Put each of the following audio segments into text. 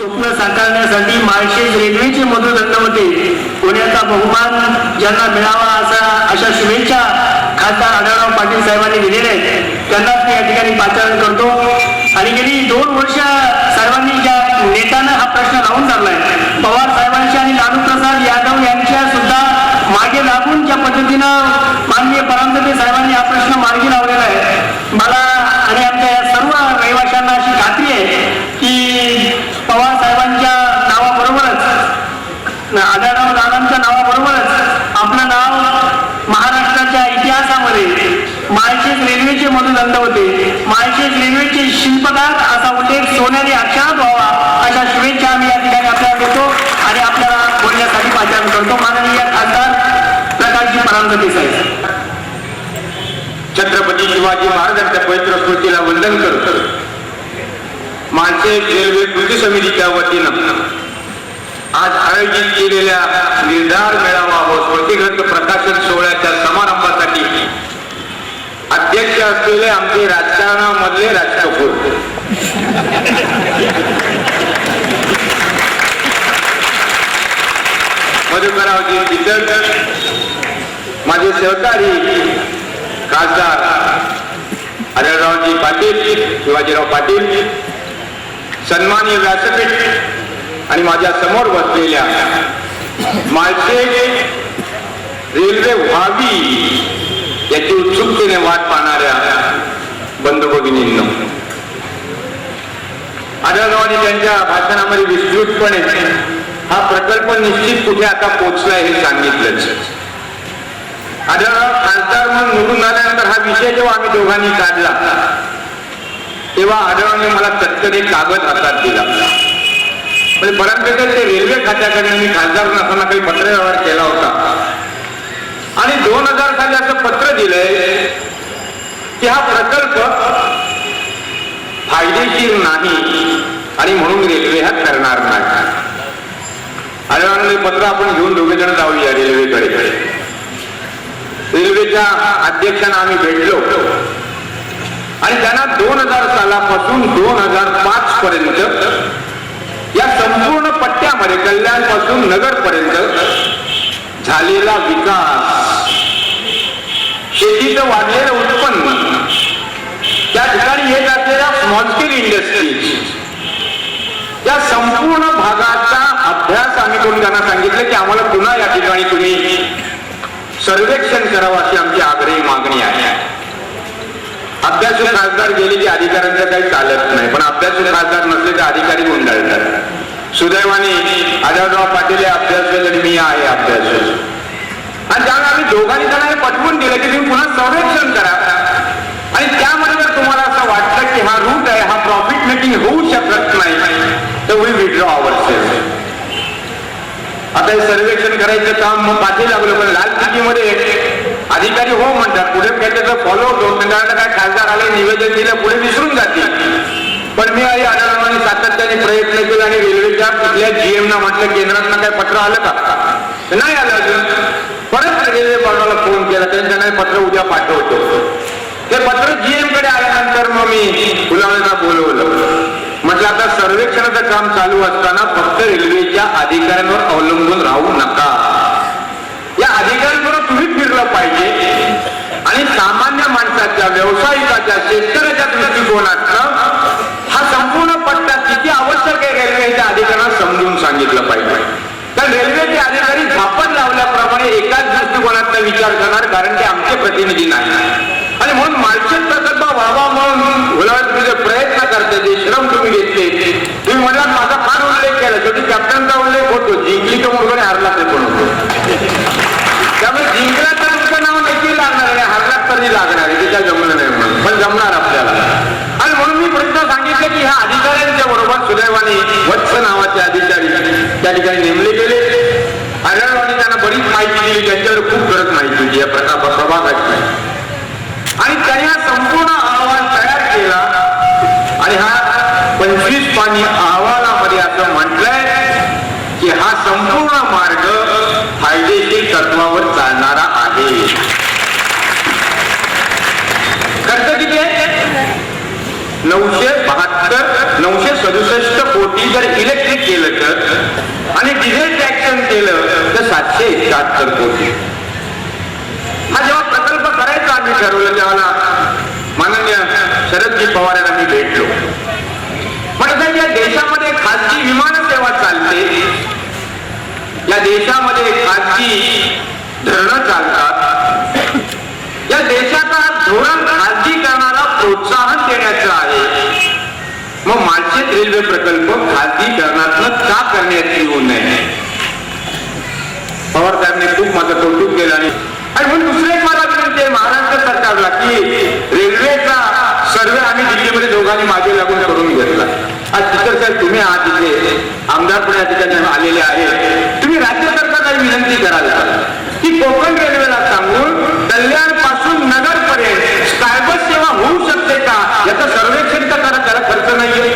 स्वप्न साकारण्यासाठी माळशेज रेल्वेचे मधुदंड होते. पुण्याचा बहुमान ज्यांना मिळावा असा अशा शुभेच्छा खासदार आढळराव पाटील साहेबांनी दिलेल्या आहेत. त्यांनाच मी या ठिकाणी पाचारण करतो आणि गेली दोन वर्ष सर्वांनी ज्या नेत्यानं हा प्रश्न लावून धरलाय पवार साहेबांशी आणि लालू प्रसाद यादव यांच्या सुद्धा मागे लागून ज्या पद्धतीनं माननीय परांजपे साहेबांनी हा प्रश्न मार्गी लावलेला आहे मला आणि आमच्या या सर्व रहिवाशांना अशी खात्री आहे की पवार साहेबांच्या नावाबरोबरच आढळराव दादांच्या नावाबरोबरच आपलं नाव महाराष्ट्राच्या इतिहासामध्ये माळशेज रेल्वेचे मधुदंड होते माळशेज रेल्वेचे शिल्पकार असा उल्लेख सोन्याने अक्षरात व्हावा अशा शुभेच्छा आम्ही या ठिकाणी आपल्याला देतो आणि आपल्याला बोलण्यासाठी पाचारण करतो माननीय खासदार प्रकाशजी परांजपे साहेब छत्रपती शिवाजी महाराजांच्या पवित्र स्मृतीला वंदन करतो. माणसे रेल्वे कृती समितीच्या वतीनं आज आयोजित केलेल्या निर्धार मेळावा व स्मृतिग्रंथ प्रकाशन सोहळ्याच्या समारंभासाठी अध्यक्ष असलेले आमचे राजकारणामधले राज कपूर मधुकररावजी चितळकर माझे सहकारी खासदार आढळरावजी पाटील शिवाजीराव पाटील सन्मान्य व्यासपीठ आणि माझ्यासमोर बसलेल्या माळशे रेल्वे व्हावी याची उत्सुकतेने वाट पाहणाऱ्या बंधू भगिनींनो आढळरावांनी त्यांच्या भाषणामध्ये विस्तृतपणे हा प्रकल्प निश्चित कुठे आता पोहोचलाय हे सांगितलंच आढळराव खासदार म्हणून निवडून आल्यानंतर हा विषय जेव्हा आम्ही दोघांनी काढला तेव्हा आढळरावने मला तत्कर एक कागद हातात दिला. म्हणजे परंतु ते रेल्वे खात्याकडे मी खासदार नसताना काही पत्र व्यवहार केला होता. आणि दोन हजार साली असं पत्र दिलंय की हा प्रकल्प फायदेशीर नाही आणि म्हणून रेल्वे हा करणार नाही. आढळरावांनी पत्र आपण घेऊन दोघे जण जाऊया रेल्वेकडे. रेल्वेच्या अध्यक्षांना आम्ही भेटलो. आणि त्यांना दोन हजार सालापासून दोन हजार पाच पर्यंत या संपूर्ण पट्ट्यामध्ये कल्याणपासून नगर पर्यंत झालेला विकास शेतीचं वाढलेलं उत्पन्न त्या ठिकाणी येत असलेल्या स्मॉल स्केल इंडस्ट्रीज या संपूर्ण भागाचा अभ्यास आम्ही करून त्यांना सांगितलं की आम्हाला पुन्हा या ठिकाणी तुम्ही सर्वेक्षण करावं अशी आमची आग्रही मागणी आहे. अभ्यासू खासदार गेले की अधिकाऱ्यांचं काही चालत नाही पण अभ्यासू खासदार नसले तर अधिकारी गुंडाळतात. सुदैवाने आढळराव पाटील हे अभ्यासू आणि मी आहे अभ्यासू. आणि त्यामुळे आम्ही दोघांनी त्यांना हे पटवून दिलं की तुम्ही पुन्हा संरक्षण करा आणि त्यामध्ये जर तुम्हाला असं वाटतं की हा रूट आहे हा प्रॉफिट मेकिंग होऊ शकत नाही तर वी विड्रॉ आवर आता हे सर्वेक्षण करायचं काम मग पाठी लागलं पण लाल मध्ये अधिकारी हो म्हणतात पुढे काय त्याचं फॉलो होतो कारण काय खासदार आले निवेदन दिलं पुढे विसरून जातील. पण मी आई आढळवाने सातत्याने प्रयत्न केला आणि रेल्वेच्या कुठल्या जीएम ना म्हटलं केंद्रातनं काय पत्र आलं का? नाही आलं अजून. परत रेल्वे बोर्डाला फोन केला त्यांनी पत्र उद्या पाठवतो. ते पत्र जीएमकडे आल्यानंतर मग मी फुलावण्याला बोलवलं. म्हटलं आता सर्वेक्षणाचं काम चालू असताना फक्त रेल्वेच्या अधिकाऱ्यांवर अवलंबून राहू नका. या अधिकाऱ्यांबरोबर तुम्ही फिरलं पाहिजे. आणि सामान्य माणसाच्या व्यावसायिकाच्या शेतकऱ्याच्या दृष्टिकोनातनं हा संपूर्ण पट्टा किती आवश्यक आहे रेल्वेच्या अधिकाऱ्यांना समजून सांगितलं पाहिजे कारण रेल्वेचे अधिकारी झापण लावल्याप्रमाणे एकाच दृष्टिकोनातनं विचार करणार कारण ते आमचे प्रतिनिधी नाही आणि म्हणून मालशेत प्रकल्प व्हावा म्हणून गुलाबात तुम्ही जे प्रयत्न करते जे श्रम तुम्ही घेतले तुम्ही म्हणाल माझा फार उल्लेख केला शेवटी कॅप्टनचा उल्लेख होतो जिंकली तर मुलगा हारला ते पण होतो त्यामुळे जिंकला तर तुमचं नाव नक्की लागणार आहे हारला तरी लागणार आहे त्याच्या जमलं नाही म्हणून पण जमणार आपल्याला आणि म्हणून मी प्रश्न सांगितलं की ह्या अधिकाऱ्यांच्या बरोबर सुदैवाने वत्स नावाचे अधिकारी त्या ठिकाणी नेमले गेले. आढळवाने त्यांना बरीच माहिती दिली. त्यांच्यावर खूप गरज माहिती होती. या प्रकार प्रभागाची आणि त्यांनी हा संपूर्ण अहवाल तयार केला. आणि हा पंचवीस पाणी अहवालामध्ये असं म्हटलंय की हा संपूर्ण मार्ग फायदेशीर तत्वावर चालणारा आहे. खर्च किती आहे? नऊशे बहात्तर नऊशे सदुसष्ट कोटी जर इलेक्ट्रिक केलं तर आणि डिझेल टॅक्सन केलं तर सातशे एकाहत्तर कोटी हा जेव्हा प्रकल्प करायचा आम्ही ठरवलं तेव्हा माननीय शरदजी पवार यांना मी भेटलो म्हणत आहे, या देशामध्ये खाजगी विमान सेवा चालते या देशामध्ये खाजगी धरणं चालतात. या देशाचा धोरण खाजगीकरणाला प्रोत्साहन देण्याचं आहे. मग मालशेत रेल्वे प्रकल्प खाजगीकरणातनं का करण्यात येऊ नये? पवार साहेबांनी खूप माझं कौतुक केलं आणि आणि म्हणून दुसरे एक मला विनंती महाराष्ट्र सरकारला की रेल्वेचा सर्वे आम्ही दिल्लीमध्ये दोघांनी मागे लागून करून घेतला. आज साहेब तुम्ही आज इथे? आमदार पण या ठिकाणी आलेले आहेत. तुम्ही राज्य सरकारला विनंती कराल? की कोकण रेल्वेला सांगून कल्याणपासून नगर पर्यंत स्कायबस सेवा होऊ शकते का? याचं सर्वेक्षण तर करा त्याला खर्च नाहीये.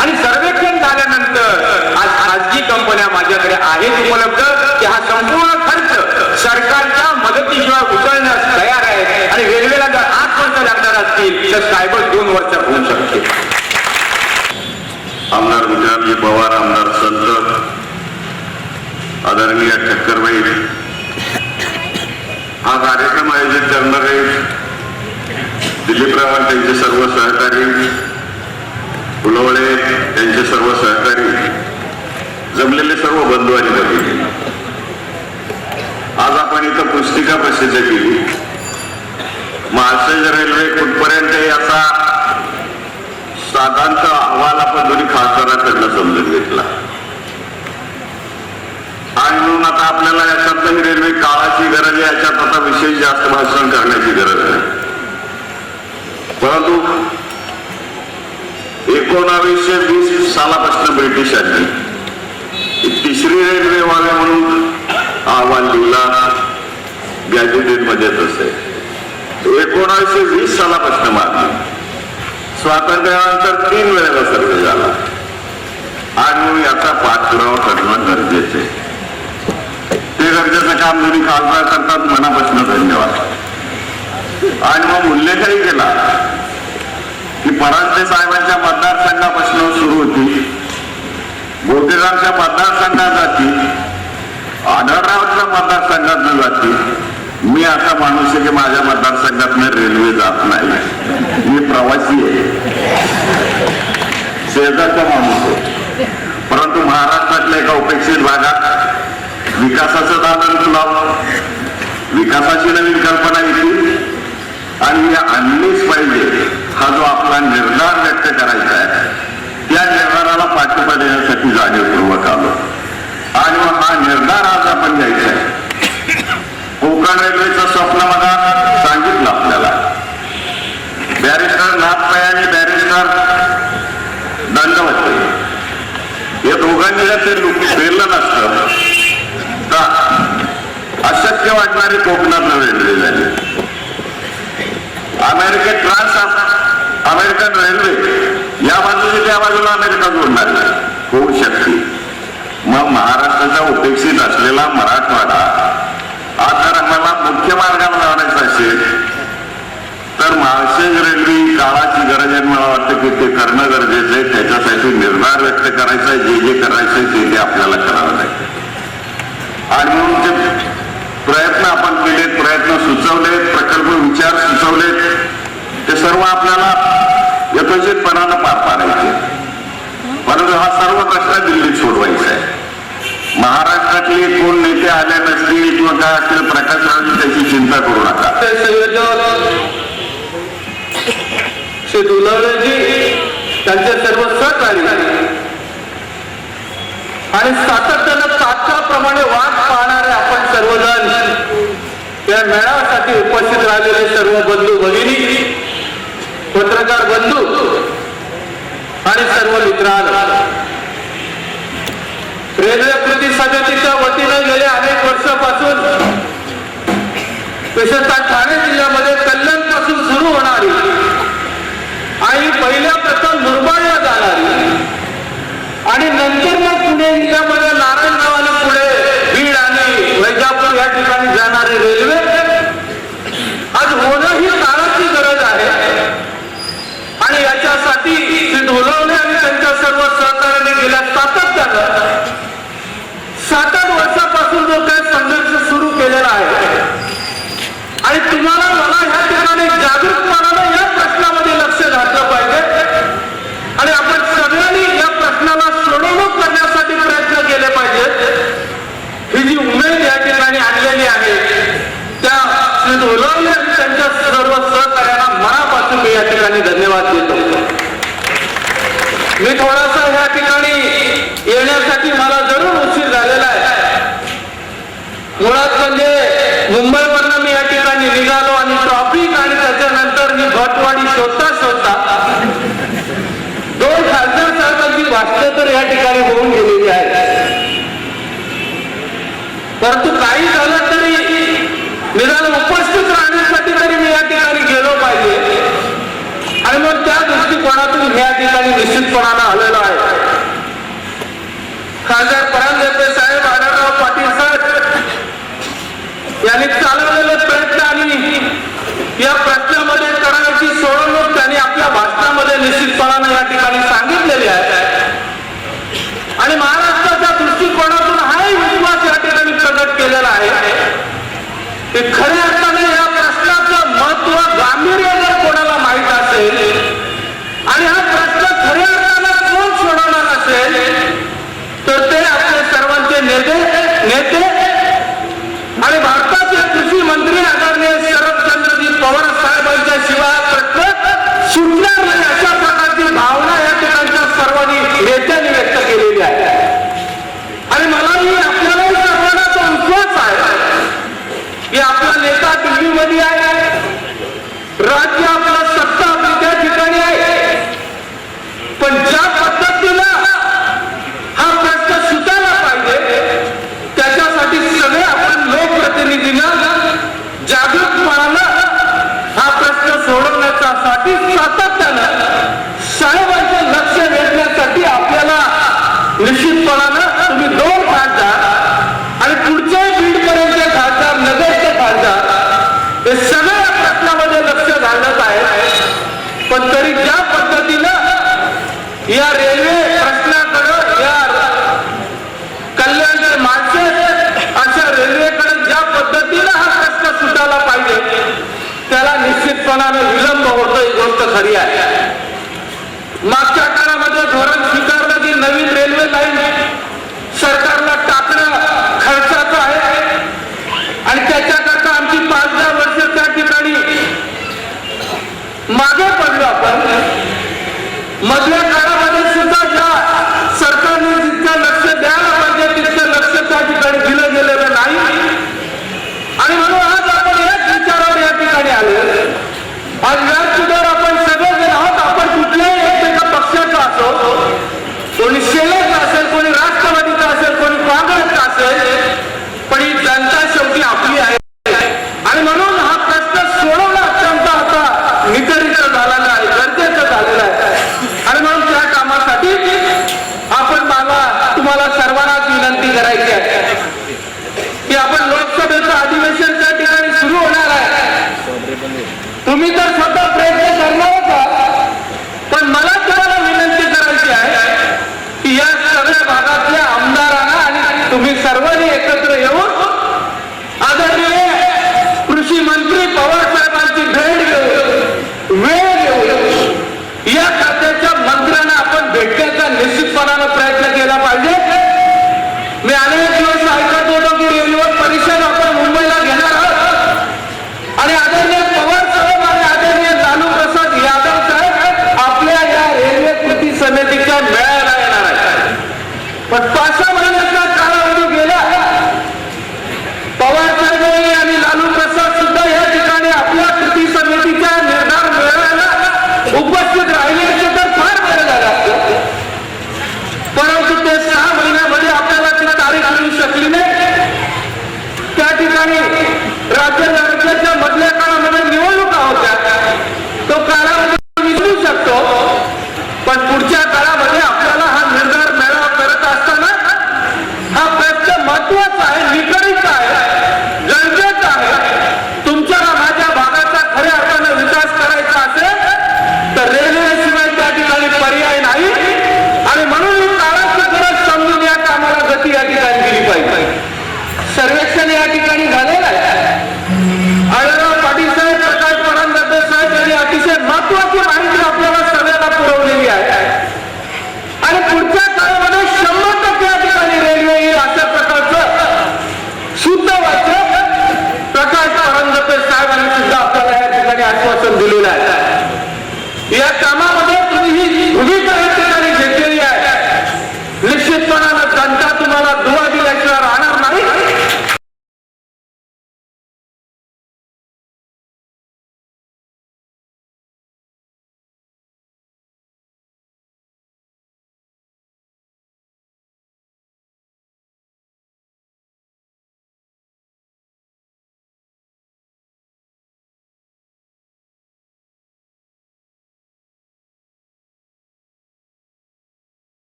आणि सर्वेक्षण झाल्यानंतर आज खाजगी कंपन्या माझ्याकडे आहेत उपलब्ध की हा संपूर्ण खर्च सरकारच्या मदतीशिवाय उचलण्यास तयार आहे आणि रेल्वेला जर आठ वर्ष लागणार असतील तर सायबर दोन वर्ष होऊ शकते आमदार विजयजी पवार आमदार संत आदरणीय ठक्करबाई हा कार्यक्रम आयोजित करणारे दिलीपराव आणि त्यांचे सर्व सहकारी फुलवळे त्यांचे सर्व सहकारी जमलेले सर्व बंधू आणि भगिनी. आज आपण इथं पुस्तिका प्रसिद्ध केली. महाराष्ट्र रेल्वे कुठपर्यंत याचा साधारणतः खासदारांकडनं समजून घेतला. आणि म्हणून आता आपल्याला याच्यात ही रेल्वे काळाची गरज आहे याच्यात आता विशेष जास्त भाषण करण्याची गरज नाही. परंतु एकोणावीसशे वीस सालापासून ब्रिटिशांनी तिसरी रेल्वे व्हावी म्हणून अहवाल लिहिला गॅजेटेडमध्ये असे एकोणावीसशे वीस सालापासून मारली स्वातंत्र्यानंतर तीन वेळेला सर्वे झाला. आणि याचा पाठपुरावा करणं गरजेचे ते गरजेचं काम तुम्ही खासदार करतात मनापासून धन्यवाद. आणि मग उल्लेखही केला की परांजपे साहेबांच्या मतदारसंघापासून सुरू होती. बोटेरामच्या मतदारसंघात जाती आढळरावच्या मतदारसंघातनं जाती. मी असा माणूस आहे की माझ्या मतदारसंघातनं रेल्वे जात नाही. मी प्रवासी आहे शेजारचा माणूस आहे परंतु महाराष्ट्रातल्या एका उपेक्षित भागात विकासाचं दालन तुला. विकासाची नवीन कल्पना येते. आणि या आणलीच पाहिजे हा जो आपला निर्धार व्यक्त करायचा आहे त्या निर्धाराला पाठिंबा देण्यासाठी जाणीवपूर्वक आलो. आणि मग हा निर्धार आज आपण घ्यायचा आहे. कोकण रेल्वेचं स्वप्न मला सांगितलं आपल्याला. बॅरिस्टर आणि बॅरिस्टर दंडवते या दोघांनी जर ते लोक फिरलं नसतं तर अशक्य वाटणारी कोकणात रेल्वे. झाले अमेरिकेत ट्रान्स अमेरिकन रेल्वे या बाजूने त्या बाजूला अमेरिका जोडणार होऊ शकते. मग महाराष्ट्राचा उपेक्षित असलेला मराठवाडा आता मला आम्हाला मुख्य मार्गाला लावण्याचा असेल तर महाशेज रेल्वे काळाची गरज आहे मला वाटतं की ते करणं गरजेचं आहे. त्याच्यासाठी निर्धार व्यक्त करायचा आहे. जे जे करायचं आहे ते ते आपल्याला करावं लागेल. आणि म्हणून ते प्रयत्न आपण केलेत प्रयत्न सुचवलेत प्रकल्प विचार सुचवलेत. ते सर्व आपल्याला यथोचितपणानं पार पाडायचे. परंतु हा सर्व प्रश्न दिल्लीत सोडवायचा आहे. महाराष्ट्रातले कोण नेते आले नसतील किंवा काय असतील प्रकाशरावची त्याची चिंता करू नका. ते श्री दुलवलेजी त्यांचे सर्व सहकारी आणि सातत्यानं तात्काळप्रमाणे वाट पाहणारे आपण सर्वजण या मेळाव्यासाठी उपस्थित राहिलेले सर्व बंधू भगिनी पत्रकार बंधू आणि सर्व मित्रांनो. रेल्वे कृती समितीच्या वतीने गेले अनेक वर्षापासून विशेषतः ठाणे जिल्ह्यामध्ये प्रथा मुरबाडला जाणार. आणि नंतर मग पुणे जिल्ह्यामध्ये नारायण गावाला पुढे बीड आणि वैजापूर या ठिकाणी जाणारी रेल्वे. आज होणं ही काळाची गरज आहे. आणि याच्यासाठी ते ढोलवणे आणि त्यांच्या सर्व सहकार्याने गेल्या सातत्यानं सात आठ वर्षापासून जो काही संघर्ष सुरू केलेला आहे. आणि तुम्हाला मला त्यांच्या सर्व सहकार्यांना मनापासून मी या ठिकाणी धन्यवाद देतो. मी थोडासा ह्या ठिकाणी येण्यासाठी मला जरूर उशीर झालेला आहे. मुळात म्हणजे मुंबईवरनं मी या ठिकाणी निघालो आणि ट्रॉफिक आणि त्याच्यानंतर मी भटवाडी शोधता शोधता दोन खासदार साहेबांची भाषण तर या ठिकाणी होऊन गेलेली आहे परंतु काही आणि मग त्या दृष्टिकोनातून मी या ठिकाणी निश्चितपणानं आलेलं आहे. खासदार परांजपे साहेब आढळराव पाटील साहेब यांनी चालवलेले प्रयत्न आणि या प्रश्नामध्ये करण्याची सोडवणूक त्यांनी आपल्या भाषणामध्ये निश्चितपणानं या ठिकाणी सांगितलेली आहे. आणि महाराष्ट्राच्या दृष्टिकोनातून हाही विश्वास या ठिकाणी प्रकट केलेला आहे. ते खऱ्या अर्थाने या प्रश्नाचं महत्त्व गांभीर्य जर कोणाला माहीत असेल आणि हा प्रश्न खऱ्या अर्थानं कोण सोडवणार असेल तर ते आपले सर्वांचे नेते नेते आणि भारताचे कृषी मंत्री आदरणीय शरदचंद्रजी पवार साहेबांच्या शिवाय प्रश्न सुटणार नाही अशा प्रकारची भावना या ठिकाणच्या सर्वांनी येते ¡Tú me